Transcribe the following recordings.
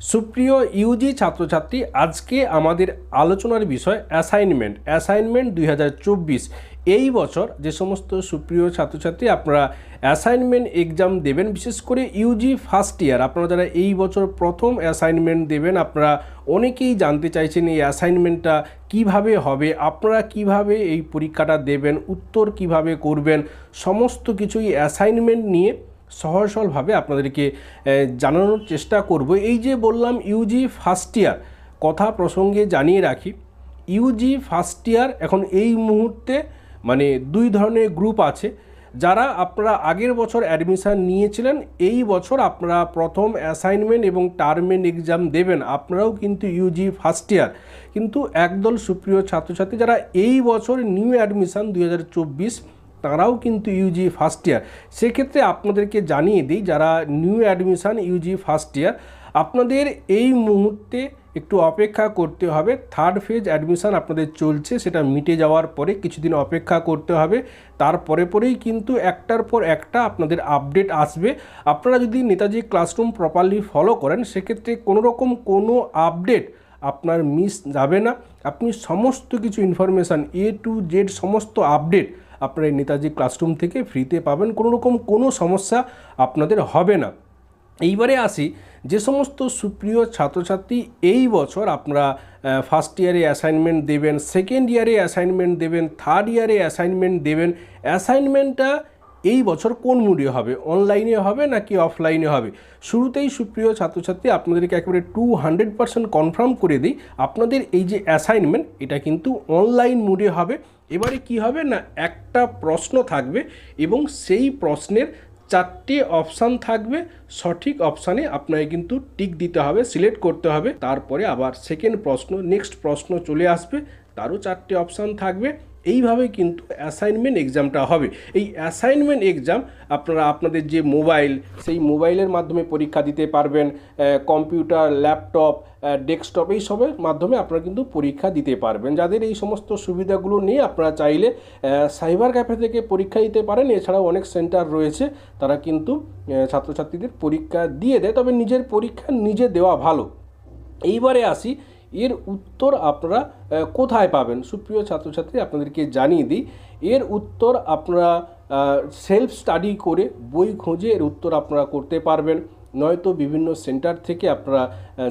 সুপ্রিয় ইউজি ছাত্রছাত্রী, আজকে আমাদের আলোচনার বিষয় অ্যাসাইনমেন্ট অ্যাসাইনমেন্ট দুই হাজার চব্বিশ। এই বছর যে সমস্ত সুপ্রিয় ছাত্রছাত্রী, আপনারা অ্যাসাইনমেন্ট এক্সাম দেবেন, বিশেষ করে ইউজি ফার্স্ট ইয়ার আপনারা যারা এই বছর প্রথম অ্যাসাইনমেন্ট দেবেন, আপনারা অনেকেই জানতে চাইছেন এই অ্যাসাইনমেন্টটা কীভাবে হবে, আপনারা কীভাবে এই পরীক্ষাটা দেবেন, উত্তর কীভাবে করবেন, সমস্ত কিছুই অ্যাসাইনমেন্ট নিয়ে সহজ সরলভাবে আপনাদেরকে জানানোর চেষ্টা করব। এই যে বললাম ইউজি ফার্স্ট ইয়ার, কথা প্রসঙ্গে জানিয়ে রাখি, ইউজি ফার্স্ট ইয়ার এখন এই মুহূর্তে মানে দুই ধরনের গ্রুপ আছে। যারা আপনারা আগের বছর অ্যাডমিশান নিয়েছিলেন, এই বছর আপনারা প্রথম অ্যাসাইনমেন্ট এবং টার্মেন্ট এক্সাম দেবেন। আপনারাও কিন্তু ইউজি ফার্স্ট ইয়ার। কিন্তু একদল সুপ্রিয় ছাত্রছাত্রী যারা এই বছর নিউ অ্যাডমিশান দুই তারাও কিন্তু ইউজি ফার্স্ট ইয়ার সেক্ষেত্রে আপনাদেরকে জানিয়ে দিই, যারা new admission UG first year আপনাদের এই মুহূর্তে একটু অপেক্ষা করতে হবে। থার্ড ফেজ অ্যাডমিশান আপনাদের চলছে, সেটা মিটে যাওয়ার পরে কিছুদিন অপেক্ষা করতে হবে। তারপরে পরেই কিন্তু একটার পর একটা আপনাদের আপডেট আসবে। আপনারা যদি নেতাজি ক্লাসরুম প্রপারলি ফলো করেন, সেক্ষেত্রে কোনো রকম কোনো আপডেট আপনার মিস যাবে না। আপনি সমস্ত কিছু ইনফরমেশান এ টু জেড সমস্ত আপডেট আপনারা এই নেতাজি ক্লাসরুম থেকে ফ্রিতে পাবেন। কোনো রকম কোনো সমস্যা আপনাদের হবে না। এইবারে আসি, যে সমস্ত সুপ্রিয় ছাত্রছাত্রী এই বছর আপনারা ফার্স্ট ইয়ারে অ্যাসাইনমেন্ট দেবেন সেকেন্ড ইয়ারে অ্যাসাইনমেন্ট দেবেন থার্ড ইয়ারে অ্যাসাইনমেন্ট দেবেন। অ্যাসাইনমেন্টটা এই বছর কোন মুডে হবে? অনলাইনে হবে নাকি অফলাইনে হবে? শুরুতেই সুপ্রিয় ছাত্রছাত্রী, আপনাদেরকে একেবারে টু হান্ড্রেড পার্সেন্ট কনফার্ম করে দিই, আপনাদের এই যে অ্যাসাইনমেন্ট এটা কিন্তু অনলাইন মুডে হবে। এবারে কি হবে না, একটা প্রশ্ন থাকবে এবং সেই প্রশ্নের চারটে অপশান থাকবে। সঠিক অপশানে আপনাকে কিন্তু টিক দিতে হবে সিলেক্ট করতে হবে। তারপরে আবার সেকেন্ড প্রশ্ন নেক্সট প্রশ্ন চলে আসবে। তারও চারটে অপশান থাকবে। এইভাবে কিন্তু অ্যাসাইনমেন্ট এক্সামটা হবে। এই অ্যাসাইনমেন্ট এক্সাম আপনারা, আপনাদের যে মোবাইল সেই মোবাইলের মাধ্যমে পরীক্ষা দিতে পারবেন কম্পিউটার ল্যাপটপ ডেস্কটপ এই সবের মাধ্যমে আপনারা কিন্তু পরীক্ষা দিতে পারবেন। যাদের এই সমস্ত সুবিধাগুলো নিয়ে আপনারা চাইলে সাইবার ক্যাফে থেকে পরীক্ষা দিতে পারেন। এছাড়াও অনেক সেন্টার রয়েছে, তারা কিন্তু ছাত্রছাত্রীদের পরীক্ষা দিয়ে দেয়। তবে নিজের পরীক্ষা নিজে দেওয়া ভালো। এইবারে আসি এর উত্তর আপনারা কোথায় পাবেন? সুপ্রিয় ছাত্রছাত্রী, আপনাদেরকে জানিয়ে দিই, এর উত্তর আপনারা সেলফ স্টাডি করে বই খুঁজে এর উত্তর আপনারা করতে পারবেন। নয়তো বিভিন্ন সেন্টার থেকে আপনারা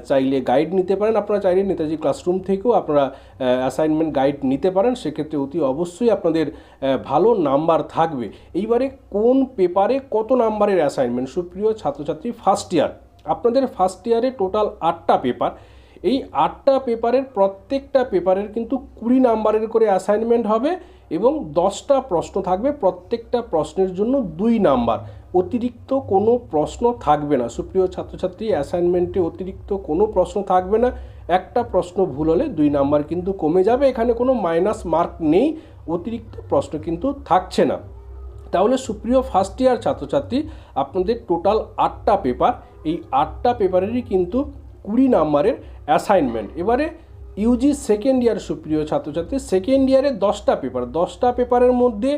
চাইলে গাইড নিতে পারেন। আপনারা চাইলে নেতাজি ক্লাসরুম থেকেও আপনারা অ্যাসাইনমেন্ট গাইড নিতে পারেন। সেক্ষেত্রে অতি অবশ্যই আপনাদের ভালো নাম্বার থাকবে। এইবারে কোন পেপারে কত নাম্বারের অ্যাসাইনমেন্ট সুপ্রিয় ছাত্রছাত্রী ফার্স্ট ইয়ার আপনাদের ফার্স্ট ইয়ারে টোটাল আটটা পেপার এই আটটা পেপারের প্রত্যেকটা পেপারের কিন্তু কুড়ি নাম্বারের করে অ্যাসাইনমেন্ট হবে এবং দশটা প্রশ্ন থাকবে, প্রত্যেকটা প্রশ্নের জন্য দুই নাম্বার। অতিরিক্ত কোনো প্রশ্ন থাকবে না। সুপ্রিয় ছাত্রছাত্রী অ্যাসাইনমেন্টে অতিরিক্ত কোনো প্রশ্ন থাকবে না। একটা প্রশ্ন ভুল হলে দুই নাম্বার কিন্তু কমে যাবে, এখানে কোনো মাইনাস মার্ক নেই, অতিরিক্ত প্রশ্ন কিন্তু থাকছে না। তাহলে সুপ্রিয় ফার্স্ট ইয়ার ছাত্রছাত্রী, আপনাদের টোটাল আটটা পেপার এই আটটা পেপারেরই কিন্তু কুড়ি নাম্বারের অ্যাসাইনমেন্ট এবারে ইউজি সেকেন্ড ইয়ার সুপ্রিয় ছাত্রছাত্রী সেকেন্ড ইয়ারে দশটা পেপার দশটা পেপারের মধ্যে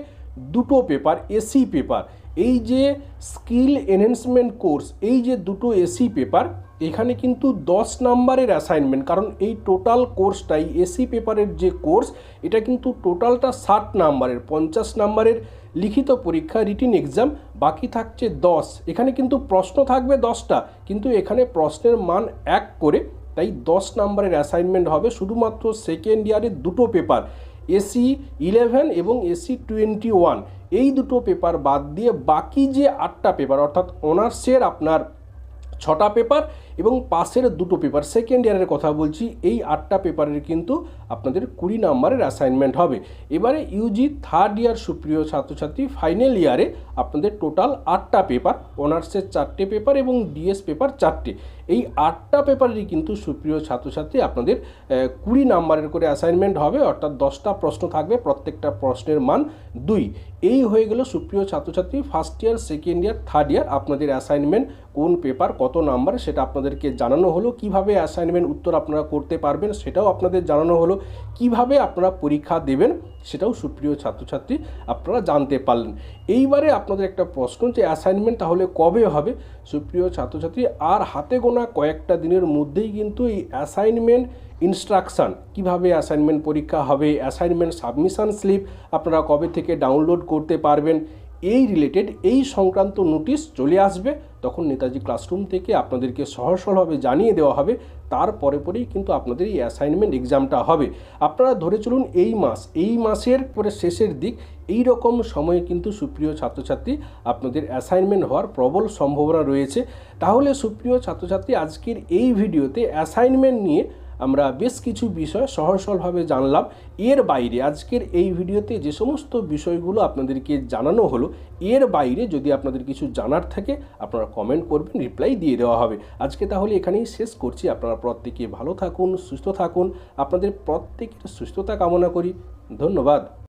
দুটো পেপার এসি পেপার এই যে স্কিল এনহেন্সমেন্ট কোর্স এই যে দুটো এসি পেপার এখানে কিন্তু দশ নাম্বারের অ্যাসাইনমেন্ট কারণ এই টোটাল কোর্সটাই এসি পেপারের যে কোর্স এটা কিন্তু টোটালটা ষাট নাম্বারের, পঞ্চাশ নাম্বারের লিখিত পরীক্ষা রিটিন এক্সাম বাকি থাকছে দশ। এখানে কিন্তু প্রশ্ন থাকবে দশটা, কিন্তু এখানে প্রশ্নের মান এক করে, তাই দশ নাম্বারের অ্যাসাইনমেন্ট হবে শুধুমাত্র সেকেন্ড ইয়ারের দুটো পেপার এসি ইলেভেন এবং এসি টোয়েন্টি ওয়ান এই দুটো পেপার বাদ দিয়ে বাকি যে আটটা পেপার অর্থাৎ অনার্সের আপনার ছটা পেপার এবং পাশের দুটো পেপার সেকেন্ড ইয়ারের কথা বলছি, এই আটটা পেপারের কিন্তু আপনাদের কুড়ি নাম্বারের অ্যাসাইনমেন্ট হবে। এবারে ইউজি থার্ড ইয়ার সুপ্রিয় ছাত্রছাত্রী ফাইনাল ইয়ারে আপনাদের টোটাল আটটা পেপার অনার্সের চারটে পেপার এবং ডিএস পেপার চারটে। এই আটটা পেপারেরই কিন্তু সুপ্রিয় ছাত্রছাত্রী আপনাদের কুড়ি নাম্বারের করে অ্যাসাইনমেন্ট হবে, অর্থাৎ দশটা প্রশ্ন থাকবে, প্রত্যেকটা প্রশ্নের মান দুই। এই হয়ে গেল সুপ্রিয় ছাত্রছাত্রী first year second year third year আপনাদের অ্যাসাইনমেন্ট কোন পেপার কত নাম্বার, সেটা আপনাদের আপনাদেরকে জানানো হলো, কীভাবে অ্যাসাইনমেন্ট উত্তর আপনারা করতে পারবেন সেটাও আপনাদের জানানো হলো, কীভাবে আপনারা পরীক্ষা দেবেন সেটাও সুপ্রিয় ছাত্রছাত্রী আপনারা জানতে পারলেন। এইবারে আপনাদের একটা প্রশ্ন যে অ্যাসাইনমেন্ট তাহলে কবে হবে? সুপ্রিয় ছাত্রছাত্রী, আর হাতে গোনা কয়েকটা দিনের মধ্যেই কিন্তু এই অ্যাসাইনমেন্ট ইনস্ট্রাকশান কীভাবে অ্যাসাইনমেন্ট পরীক্ষা হবে অ্যাসাইনমেন্ট সাবমিশন স্লিপ আপনারা কবে থেকে ডাউনলোড করতে পারবেন এই রিলেটেড এই সংক্রান্ত নোটিশ চলে আসবে। তখন নেতাজি ক্লাসরুম থেকে আপনাদেরকে সহজ সরলভাবে জানিয়ে দেওয়া হবে। তারপরে পরেই কিন্তু আপনাদের এই অ্যাসাইনমেন্ট এক্সামটা হবে। আপনারা ধরে চলুন এই মাস, এই মাসের পরে শেষের দিক, এই রকম সময়ে কিন্তু সুপ্রিয় ছাত্রছাত্রী আপনাদের অ্যাসাইনমেন্ট হওয়ার প্রবল সম্ভাবনা রয়েছে। তাহলে সুপ্রিয় ছাত্রছাত্রী, আজকের এই ভিডিওতে অ্যাসাইনমেন্ট নিয়ে আমরা বেশ কিছু বিষয় সহজ সরলভাবে জানলাম। এর বাইরে আজকের এই ভিডিওতে যে সমস্ত বিষয়গুলো আপনাদেরকে জানানো হলো, এর বাইরে যদি আপনাদের কিছু জানার থাকে, আপনারা কমেন্ট করবেন রিপ্লাই দিয়ে দেওয়া হবে। আজকে তাহলে এখানেই শেষ করছি। আপনারা প্রত্যেকে ভালো থাকুন, সুস্থ থাকুন। আপনাদের প্রত্যেকের সুস্থতা কামনা করি। ধন্যবাদ।